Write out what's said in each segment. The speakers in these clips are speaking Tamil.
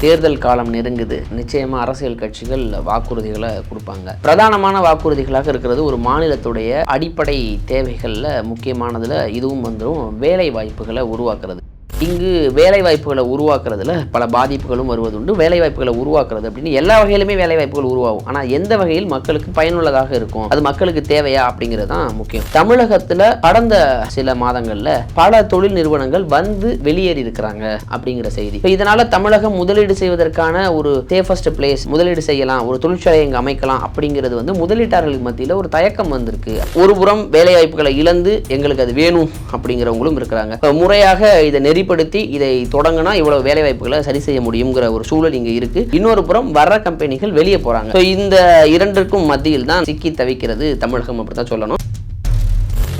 தேர்தல் காலம் நெருங்குது. நிச்சயமா அரசியல் கட்சிகள் வாக்குறுதிகளை கொடுப்பாங்க. பிரதானமான வாக்குறுதிகளாக இருக்கிறது ஒரு மாநிலத்துடைய அடிப்படை தேவைகளில் முக்கியமானதுல இதுவும் வந்துடும் வேலை வாய்ப்புகளை உருவாக்குறது. இங்கு வேலைவாய்ப்புகளை உருவாக்குறதுல பல பாதிப்புகளும் வருவதுண்டு. வேலை வாய்ப்புகளை உருவாக்குறது அப்படின்னு எல்லா வகையிலுமே வேலைவாய்ப்புகள் உருவாகும். ஆனால் எந்த வகையில் மக்களுக்கு பயனுள்ளதாக இருக்கும்? அது மக்களுக்கு தேவையா? அப்படிங்கிறது தான் முக்கியம். தமிழகத்தில் கடந்த சில மாதங்களில் பல தொழில் நிறுவனங்கள் வந்து வெளியேறி இருக்கிறாங்க அப்படிங்கிற செய்தி. இப்போ இதனால தமிழகம் முதலீடு செய்வதற்கான ஒரு சேஃபஸ்ட் பிளேஸ் முதலீடு செய்யலாம் ஒரு தொழிற்சாலை இங்கே அமைக்கலாம் அப்படிங்கிறது வந்து முதலீட்டாளர்களுக்கு மத்தியில் ஒரு தயக்கம் வந்திருக்கு. ஒரு புறம் வேலைவாய்ப்புகளை இழந்து எங்களுக்கு அது வேணும் அப்படிங்கிறவங்களும் இருக்கிறாங்க. முறையாக இதை நெறி நெறிப்படுத்தி இதை தொடங்கினா இவ்வளவு வேலை வாய்ப்புகளை சரி செய்ய முடியுங்கிற ஒரு சூழல் இங்கே இருக்கு. இன்னொரு புறம் வர்ற கம்பெனிகள் வெளியே போறாங்க. ஸோ இந்த இரண்டிற்கும் மத்தியில் தான் சிக்கி தவிக்கிறது தமிழகம் அப்படி தான் சொல்லணும்.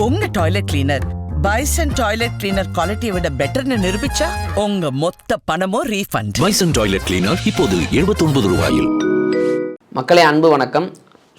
உங்க toilet cleaner Bison toilet cleaner குவாலிட்டியை விட பெட்டர்னு நிரூபிச்சா உங்க மொத்த பணமும் ரீஃபண்ட் பைசன் டாய்லெட் கிளீனர் இப்போது 79 ரூபாயில். மக்களே அன்பு வணக்கம்.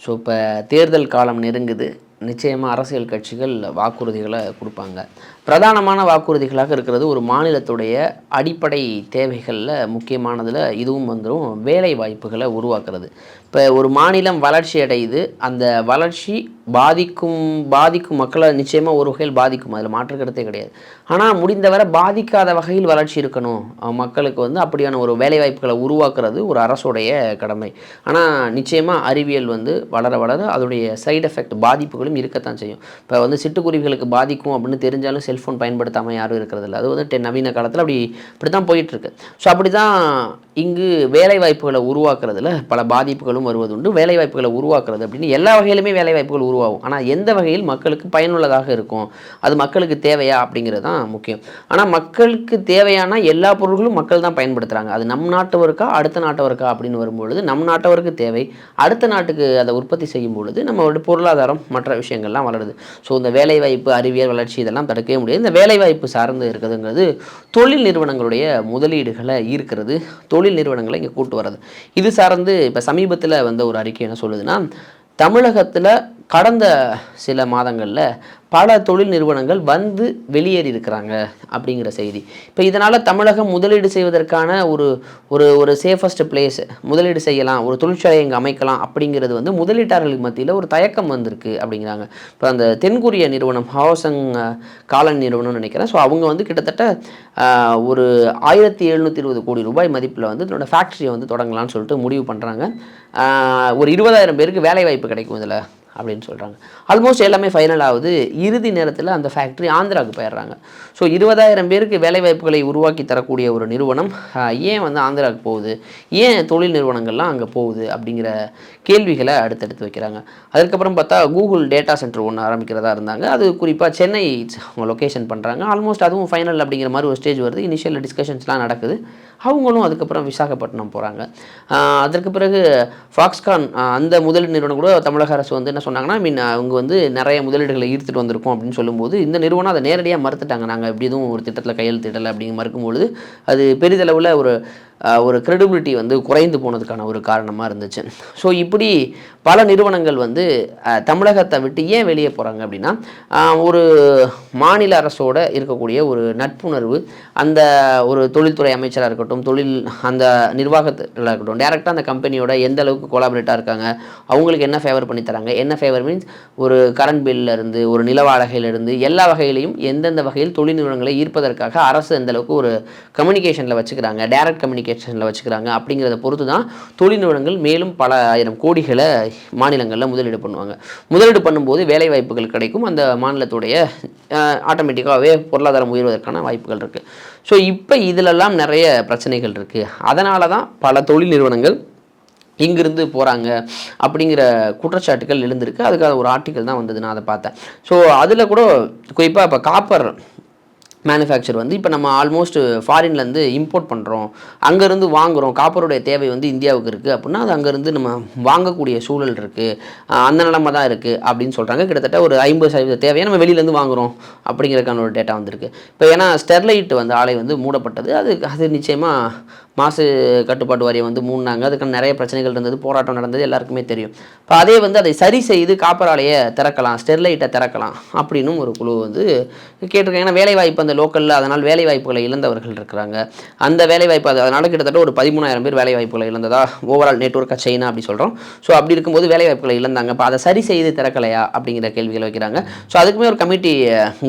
ஸோ இப்போ தேர்தல் காலம் நெருங்குது. நிச்சயமாக அரசியல் கட்சிகள் வாக்குறுதிகளை கொடுப்பாங்க. பிரதானமான வாக்குறுதிகளாக இருக்கிறது ஒரு மாநிலத்துடைய அடிப்படை தேவைகளில் முக்கியமானதில் இதுவும் வந்துடும் வேலை வாய்ப்புகளை உருவாக்குறது. இப்போ ஒரு மாநிலம் வளர்ச்சி அடையுது அந்த வளர்ச்சி பாதிக்கும் பாதிக்கும் மக்களை நிச்சயமாக ஒரு வகையில் பாதிக்கும். அதில் மாற்று கிடையாது. ஆனால் முடிந்தவரை பாதிக்காத வகையில் வளர்ச்சி இருக்கணும். மக்களுக்கு வந்து அப்படியான ஒரு வேலைவாய்ப்புகளை உருவாக்குறது ஒரு அரசுடைய கடமை. ஆனால் நிச்சயமாக அறிவியல் வந்து வளர வளர அதோடைய சைடு எஃபெக்ட் பாதிப்புகளும் இருக்கத்தான் செய்யும். இப்போ வந்து சிட்டுக்குருவிகளுக்கு பாதிக்கும் அப்படின்னு தெரிஞ்சாலும் செல்ஃபோன் பயன்படுத்தாமல் யாரும் இருக்கிறதில்ல. அது வந்து டெ- நவீன காலத்தில் அப்படி இப்படி தான் போயிட்டுருக்கு ஸோ அப்படி தான் இங்கு வேலைவாய்ப்புகளை உருவாக்குறதுல பல பாதிப்புகளும் வருவதுண்டு. வேலைவாய்ப்புகளை உருவாக்குறது அப்படின்னு எல்லா வகையிலுமே வேலைவாய்ப்புகள் உருவாகும். ஆனால் எந்த வகையில் மக்களுக்கு பயனுள்ளதாக இருக்கும்? அது மக்களுக்கு தேவையா? அப்படிங்கிறது தான் முக்கியம். ஆனால் மக்களுக்கு தேவையான எல்லா பொருட்களும் மக்கள் தான் பயன்படுத்துகிறாங்க அது நம் நாட்டவருக்கா அடுத்த நாட்டவருக்கா அப்படின்னு வரும்பொழுது நம் நாட்டவருக்கு தேவை. அடுத்த நாட்டுக்கு அதை உற்பத்தி செய்யும் பொழுது நம்மளோட பொருளாதாரம் மற்ற விஷயங்கள்லாம் வளருது. ஸோ இந்த வேலைவாய்ப்பு அறிவியல் வளர்ச்சி இதெல்லாம் தடுக்கவே முடியாது. இந்த வேலைவாய்ப்பு சார்ந்து இருக்கிறதுங்கிறது தொழில் நிறுவனங்களுடைய முதலீடுகளை ஈர்க்கிறது. தொழில் நிறுவனங்களை இங்கே கூட்டு வர்றது. இது சார்ந்து இப்போ சமீபத்தில் வந்த ஒரு அறிக்கை என்ன சொல்லுதுன்னா தமிழகத்தில் கடந்த சில மாதங்களில் பல தொழில் நிறுவனங்கள் வந்து வெளியேறி இருக்கிறாங்க அப்படிங்கிற செய்தி. இப்போ இதனால் தமிழகம் முதலீடு செய்வதற்கான ஒரு ஒரு ஒரு சேஃபஸ்ட் பிளேஸ் முதலீடு செய்யலாம் ஒரு தொழிற்சாலை இங்கே அமைக்கலாம் அப்படிங்கிறது வந்து முதலீட்டாளர்களுக்கு மத்தியில் ஒரு தயக்கம் வந்திருக்கு அப்படிங்கிறாங்க. இப்போ அந்த தென்கொரிய நிறுவனம் ஹவுசங் காலன் நிறுவனம்னு நினைக்கிறேன். ஸோ அவங்க வந்து கிட்டத்தட்ட ஒரு ஆயிரத்தி எழுநூற்றி இருபது கோடி ரூபாய் மதிப்பில் வந்து தன்னோட ஃபேக்ட்ரியை வந்து தொடங்கலாம்னு சொல்லிட்டு முடிவு பண்ணுறாங்க ஒரு இருபதாயிரம் பேருக்கு வேலை வாய்ப்பு கிடைக்கும் இதில். அப்படின்னு சொல்கிறாங்க ஆல்மோஸ்ட் எல்லாமே ஃபைனல் ஆகுது. இறுதி நேரத்தில் அந்த ஃபேக்ட்ரி ஆந்திராவுக்கு போயிடுறாங்க. ஸோ இருபதாயிரம் பேருக்கு வேலை வாய்ப்புகளை உருவாக்கி தரக்கூடிய ஒரு நிறுவனம் ஏன் வந்து ஆந்திராவுக்கு போகுது? ஏன் தொழில் நிறுவனங்கள்லாம் அங்கே போகுது? அப்படிங்கிற கேள்விகளை அடுத்தடுத்து வைக்கிறாங்க. அதுக்கப்புறம் பார்த்தா கூகுள் டேட்டா சென்டர் ஒன்று ஆரம்பிக்கிறதா இருந்தாங்க. அது குறிப்பாக சென்னை அவங்க லொக்கேஷன் பண்ணுறாங்க ஆல்மோஸ்ட் அதுவும் ஃபைனல் அப்படிங்கிற மாதிரி ஒரு ஸ்டேஜ் வருது. இனிஷியல் டிஸ்கஷன்ஸ்லாம் நடக்குது. அவங்களும் அதுக்கப்புறம் விசாகப்பட்டினம் போகிறாங்க அதற்கு பிறகு ஃபாக்ஸ்கான் அந்த முதலீடு நிறுவனம் கூட தமிழக அரசு வந்து என்ன சொன்னாங்கன்னா மீன் அவங்க வந்து நிறைய முதலீடுகளை ஈர்த்துட்டு வந்திருக்கோம் அப்படின்னு சொல்லும்போது இந்த நிறுவனம் அதை நேரடியாக மறுத்துட்டாங்க. நாங்கள் எப்படி எதுவும் ஒரு திட்டத்தில் கையெழுத்திடலை அப்படிங்க மறுக்கும்பொழுது அது பெரிதளவில் ஒரு ஒரு க்ரெடிபிலிட்டி வந்து குறைந்து போனதுக்கான ஒரு காரணமாக இருந்துச்சு. ஸோ இப்படி பல நிறுவனங்கள் வந்து தமிழகத்தை விட்டு ஏன் வெளியே போகிறாங்க அப்படின்னா ஒரு மாநில அரசோட இருக்கக்கூடிய ஒரு நட்புணர்வு அந்த ஒரு தொழில்துறை அமைச்சராக இருக்கட்டும் இருக்கட்டும் தொழில் அந்த நிர்வாகத்தில் இருக்கட்டும் டேரெக்டாக அந்த கம்பெனியோட எந்த அளவுக்கு கொலாபரேட்டாக இருக்காங்க அவங்களுக்கு என்ன ஃபேவர் பண்ணி தராங்க என்ன ஃபேவர் மீன்ஸ் ஒரு கரண்ட் பில்ல இருந்து ஒரு நில வாடகையிலிருந்து எல்லா வகையிலையும் எந்தெந்த வகையில் தொழில் நிறுவனங்களை ஈர்ப்பதற்காக அரசு எந்த அளவுக்கு ஒரு கம்யூனிகேஷனில் வச்சுக்கிறாங்க டேரக்ட் கம்யூனிகேஷனில் வச்சுக்கிறாங்க அப்படிங்கிறத பொறுத்து தான் தொழில் நிறுவனங்கள் மேலும் பல ஆயிரம் கோடிகளை மாநிலங்களில் முதலீடு பண்ணுவாங்க. முதலீடு பண்ணும்போது வேலை வாய்ப்புகள் கிடைக்கும் அந்த மாநிலத்துடைய ஆட்டோமேட்டிக்காகவே பொருளாதாரம் உயர்வதற்கான வாய்ப்புகள் இருக்குது ஸோ இப்போ இதிலெல்லாம் நிறைய பிரச்சனைகள் இருக்குது அதனால தான் பல தொழில் நிறுவனங்கள் இங்கிருந்து போகிறாங்க அப்படிங்கிற குற்றச்சாட்டுகள் எழுந்திருக்கு. அதுக்காக ஒரு ஆர்டிக்கல் தான் வந்தது நான் அதை பார்த்தேன். ஸோ அதில் கூட குறிப்பாக இப்போ காப்பர் மேனுஃபேக்சர் வந்து இப்போ நம்ம ஆல்மோஸ்ட் ஃபாரின்லேருந்து இம்போர்ட் பண்ணுறோம் அங்கேருந்து வாங்குகிறோம் காப்பருடைய தேவை வந்து இந்தியாவுக்கு இருக்குது அப்படின்னா அது அங்கேருந்து நம்ம வாங்கக்கூடிய சூழல் இருக்குது அந்த நிலமை தான் இருக்குது அப்படின்னு சொல்கிறாங்க கிட்டத்தட்ட ஒரு ஐம்பது சதவீத தேவையை நம்ம வெளியிலேருந்து வாங்குகிறோம் அப்படிங்கிறதுக்கான ஒரு டேட்டா வந்திருக்கு. இப்போ ஏன்னா ஸ்டெர்லைட் வந்து ஆலை வந்து மூடப்பட்டது. அது அது நிச்சயமாக மாசு கட்டுப்பாட்டு வாரியம் வந்து மூணாங்க அதுக்கான நிறைய பிரச்சனைகள் இருந்தது போராட்டம் நடந்தது எல்லாருக்குமே தெரியும். இப்போ அதே வந்து அதை சரி செய்து காப்பராலையை திறக்கலாம் ஸ்டெர்லைட்டை திறக்கலாம் அப்படின்னும் ஒரு குழு வந்து கேட்டிருக்காங்க. ஏன்னா வேலைவாய்ப்பு அந்த லோக்கலில் அதனால் வேலைவாய்ப்புகளை இழந்தவர்கள் இருக்கிறாங்க. அந்த வேலைவாய்ப்பு அது அதனால் கிட்டத்தட்ட ஒரு பதிமூணாயிரம் பேர் வேலைவாய்ப்புகளை இழந்ததா ஓவரால் நெட்ஒர்க்காக சைனா அப்படி சொல்கிறோம் ஸோ அப்படி இருக்கும்போது வேலைவாய்ப்புகளை இழந்தாங்க. இப்போ அதை சரி செய்து திறக்கலையா அப்படிங்கிற கேள்விகளை வைக்கிறாங்க. ஸோ அதுக்குமே ஒரு கமிட்டி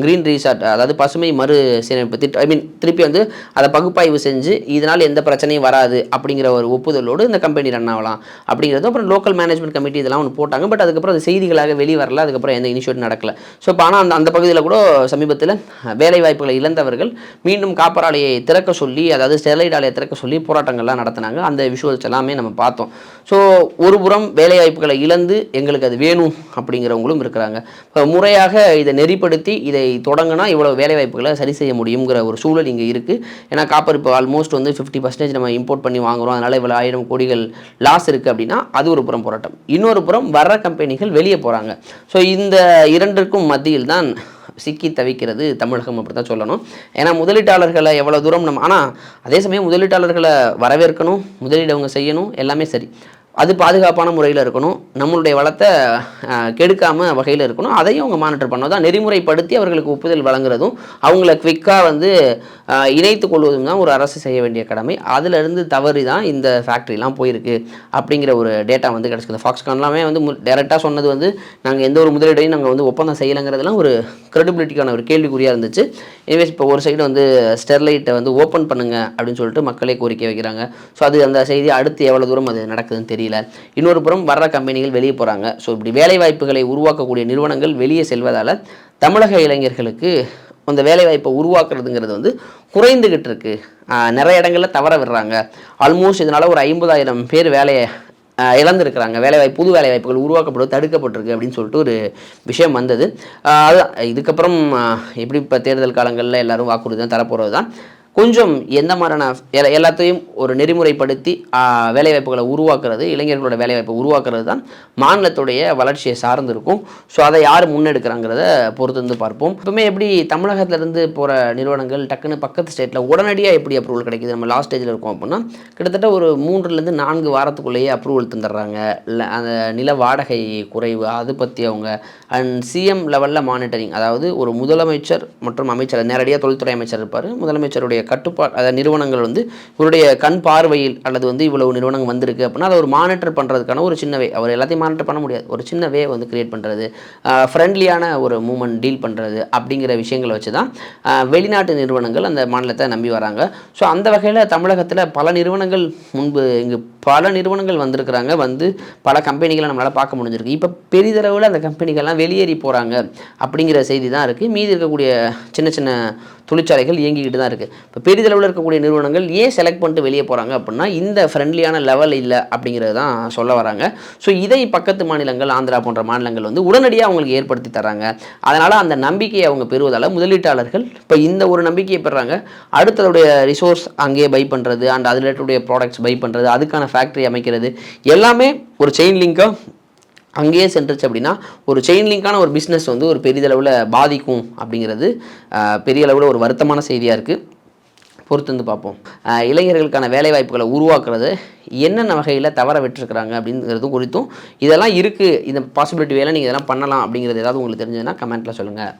க்ரீன் ரீசார்ட் அதாவது பசுமை மறு சீரமைப்பு திட்டம் ஐ மீன் திருப்பி வந்து அதை பகுப்பாய்வு செஞ்சு இதனால் எந்த பிரச்சனை பிரச்சனையும் வராது அப்படிங்கிற ஒரு ஒப்புதலோடு இந்த கம்பெனி ரன் ஆகலாம். அப்படிங்கிறது அப்புறம் லோக்கல் மேனேஜ்மெண்ட் கமிட்டி இதெல்லாம் ஒன்று போட்டாங்க. பட் அதுக்கப்புறம் அது செய்திகளாக வெளியே வரல. அதுக்கப்புறம் எந்த இனிஷியேட் நடக்கல. ஸோ இப்போ ஆனால் அந்த அந்த பகுதியில் கூட சமீபத்தில் வேலை வாய்ப்புகளை இழந்தவர்கள் மீண்டும் காப்பர் ஆலையை திறக்க சொல்லி அதாவது ஸ்டெர்லைட் ஆலையை திறக்க சொல்லி போராட்டங்கள்லாம் நடத்தினாங்க. அந்த விஷுவல்ஸ் எல்லாமே நம்ம பார்த்தோம். ஸோ ஒரு புறம் வேலை வாய்ப்புகளை இழந்து எங்களுக்கு அது வேணும் அப்படிங்கிறவங்களும் இருக்கிறாங்க. இப்போ முறையாக இதை நெறிப்படுத்தி இதை தொடங்கினா இவ்வளோ வேலை வாய்ப்புகளை சரி செய்ய முடியுங்கிற ஒரு சூழல் இங்கே இருக்குது ஏன்னா காப்பர் இப்போ ஆல்மோஸ்ட் வந்து ஃபிஃப்டி பர்சன்டேஜ் நம்ம இம்போர்ட் பண்ணி வாங்குறோம். அதனால் இவ்வளோ ஆயிரம் கோடிகள் லாஸ் இருக்குது அப்படின்னா அது ஒரு புறம் போராட்டம். இன்னொரு புறம் வர்ற கம்பெனிகள் வெளியே போகிறாங்க ஸோ இந்த இரண்டிற்கும் மத்தியில் தான் சிக்கி தவிக்கிறது தமிழகம் அப்படி தான் சொல்லணும். ஏன்னா முதலீட்டாளர்களை எவ்வளோ தூரம் நம்ம ஆனால் அதே சமயம் முதலீட்டாளர்களை வரவேற்கணும் முதலீடு அவங்க செய்யணும் எல்லாமே சரி. அது பாதுகாப்பான முறையில் இருக்கணும். நம்மளுடைய வளத்தை கெடுக்காமல் வகையில் இருக்கணும். அதையும் அவங்க மானிட்டர் பண்ணணும். தான் நெறிமுறைப்படுத்தி அவர்களுக்கு ஒப்புதல் வழங்குறதும் அவங்கள குவிக்காக வந்து இணைத்து கொள்வதும் தான் ஒரு அரசு செய்ய வேண்டிய கடமை. அதிலிருந்து தவறி தான் இந்த ஃபேக்ட்ரிலாம் போயிருக்கு அப்படிங்கிற ஒரு டேட்டா வந்து கிடச்சிது ஃபாக்ஸ்கான்லாமே வந்து டேரெக்டாக சொன்னது வந்து நாங்கள் எந்த ஒரு முதலீடையும் நாங்கள் வந்து ஒப்பந்தம் செய்யலைங்கிறதுலாம் ஒரு க்ரெடிபிலிட்டிக்கான ஒரு கேள்விக்குறியாக இருந்துச்சு. எனிவேஸ் இப்போ ஒரு சைடு வந்து ஸ்டெர்லைட்டை வந்து ஓப்பன் பண்ணுங்க அப்படின்னு சொல்லிட்டு மக்களே கோரிக்கை வைக்கிறாங்க. ஸோ அது அந்த செய்தி அடுத்து எவ்வளோ தூரம் அது நடக்குதுன்னு தெரியல. இன்னொரு புறம் வர்ற கம்பெனிகள் வெளியே போகிறாங்க ஸோ இப்படி வேலை வாய்ப்புகளை உருவாக்கக்கூடிய நிறுவனங்கள் வெளியே செல்வதால் தமிழக இளைஞர்களுக்கு அந்த வேலைவாய்ப்பை உருவாக்குறதுங்கிறது வந்து குறைந்துகிட்டு இருக்கு நிறைய இடங்களில் தவற விடுறாங்க. ஆல்மோஸ்ட் இதனால் ஒரு ஐம்பதாயிரம் பேர் வேலையை இழந்திருக்கிறாங்க. வேலைவாய்ப்பு புது வேலைவாய்ப்புகள் உருவாக்கப்படுவது தடுக்கப்பட்டிருக்கு அப்படின்னு சொல்லிட்டு ஒரு விஷயம் வந்தது. அது இதுக்கப்புறம் எப்படி இப்போ தேர்தல் காலங்களில் எல்லாரும் வாக்குறுதி தான் தரப்போகிறது தான் கொஞ்சம் எந்த மாதிரியான எல்லாத்தையும் ஒரு நெறிமுறைப்படுத்தி வேலைவாய்ப்புகளை உருவாக்குறது இளைஞர்களோட வேலைவாய்ப்பை உருவாக்குறது தான் மாநிலத்துடைய வளர்ச்சியை சார்ந்து இருக்கும் ஸோ அதை யார் முன்னெடுக்கிறாங்கிறத பொறுத்து வந்து பார்ப்போம். எப்பவுமே எப்படி தமிழகத்திலேருந்து போகிற நிறுவனங்கள் டக்குன்னு பக்கத்து ஸ்டேட்டில் உடனடியாக எப்படி அப்ரூவல் கிடைக்குது? நம்ம லாஸ்ட் ஸ்டேஜில் இருக்கோம் அப்படின்னா கிட்டத்தட்ட ஒரு மூன்றுலேருந்து நான்கு வாரத்துக்குள்ளேயே அப்ரூவல் தந்துடுறாங்க. இல்லை அந்த நில வாடகை குறைவு அது பற்றி அவங்க அண்ட் சிஎம் லெவலில் மானிட்டரிங் அதாவது ஒரு முதலமைச்சர் மற்றும் அமைச்சர் நேரடியாக தொழில்துறை அமைச்சர் இருப்பார். முதலமைச்சருடைய கட்டுப்பாடு அதாவது நிறுவனங்கள் வந்து இவருடைய கண் பார்வையில் அல்லது வந்து இவ்வளவு நிறுவனங்கள் வந்திருக்கு அப்படின்னா அதை ஒரு மானிட்டர் பண்ணுறதுக்கான ஒரு சின்ன வே அவர் எல்லாத்தையும் மானிட்டர் பண்ண முடியாது. ஒரு சின்ன வே வந்து கிரியேட் பண்ணுறது ஃப்ரெண்ட்லியான ஒரு மூமெண்ட் டீல் பண்ணுறது அப்படிங்கிற விஷயங்களை வச்சு தான் வெளிநாட்டு நிறுவனங்கள் அந்த மாநிலத்தை நம்பி வராங்க. ஸோ அந்த வகையில் தமிழகத்தில் பல நிறுவனங்கள் முன்பு இங்கு பல நிறுவனங்கள் வந்திருக்கிறாங்க. வந்து பல கம்பெனிகளை நம்மளால் பார்க்க முடிஞ்சிருக்கு. இப்போ பெரிதளவில் அந்த கம்பெனிகள்லாம் வெளியேறி போகிறாங்க அப்படிங்கிற செய்தி தான் இருக்குது மீதி இருக்கக்கூடிய சின்ன சின்ன தொழிற்சாலைகள் இயங்கிக்கிட்டு தான் இருக்குது இப்போ பெரிதளவில் இருக்கக்கூடிய நிறுவனங்கள் ஏன் செலக்ட் பண்ணிட்டு வெளியே போகிறாங்க அப்படின்னா இந்த ஃப்ரெண்ட்லியான லெவல் இல்லை அப்படிங்கிறது தான் சொல்ல வராங்க. ஸோ இதை பக்கத்து மாநிலங்கள் ஆந்திரா போன்ற மாநிலங்கள் வந்து உடனடியாக அவங்களுக்கு ஏற்படுத்தி தராங்க அதனால் அந்த நம்பிக்கையை அவங்க பெறுவதால் முதலீட்டாளர்கள் இப்போ இந்த ஒரு நம்பிக்கையை பெறாங்க அடுத்ததுடைய ரிசோர்ஸ் அங்கேயே பை பண்ணுறது அண்ட் அதில் ப்ராடக்ட்ஸ் பை பண்ணுறது அதுக்கான ஃபேக்ட்ரி அமைக்கிறது எல்லாமே ஒரு செயின் லிங்காக அங்கேயே சென்றுச்சு அப்படின்னா ஒரு செயின் லிங்கான ஒரு பிஸ்னஸ் வந்து ஒரு பெரிதளவில் பாதிக்கும் அப்படிங்கிறது பெரிய அளவில் ஒரு வருத்தமான செய்தியாக இருக்குது பொறுத்து வந்து பார்ப்போம். இளைஞர்களுக்கான வேலைவாய்ப்புகளை உருவாக்குறது என்னென்ன வகையில் தவற விட்டுருக்குறாங்க அப்படிங்கிறது குறித்தும் இதெல்லாம் இருக்குது இந்த பாசிபிலிட்டி வேலை நீங்கள் இதெல்லாம் பண்ணலாம் அப்படிங்கிறது ஏதாவது உங்களுக்கு தெரிஞ்சதுன்னா கமெண்ட்டில் சொல்லுங்கள்